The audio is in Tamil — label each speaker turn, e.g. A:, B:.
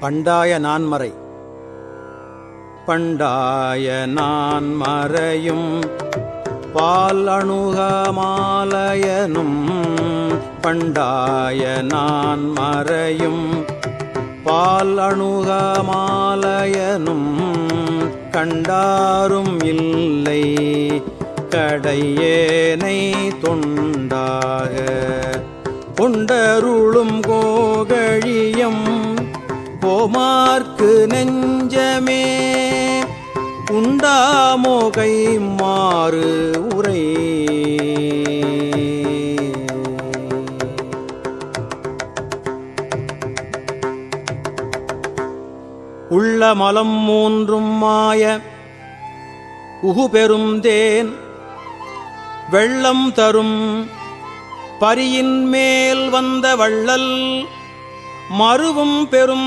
A: பண்டாய நான்மறை. பண்டாய நான்மறையும் பால் அணுகமாலயனும் பண்டாய நான்மறையும் பால் அணுகமாலயனும் கண்டாரும் இல்லை கடையேனை தொண்டாக. கொண்டருளும் கோகழியம் கோமார்க்கு நெஞ்சமே. உண்டாமோகை மாறு உரை. உள்ள மலம் மூன்றும் மாய. உகுபெரும் தேன். வெள்ளம் தரும். பரியின் மேல் வந்த வள்ளல். மறுவும் பெரும்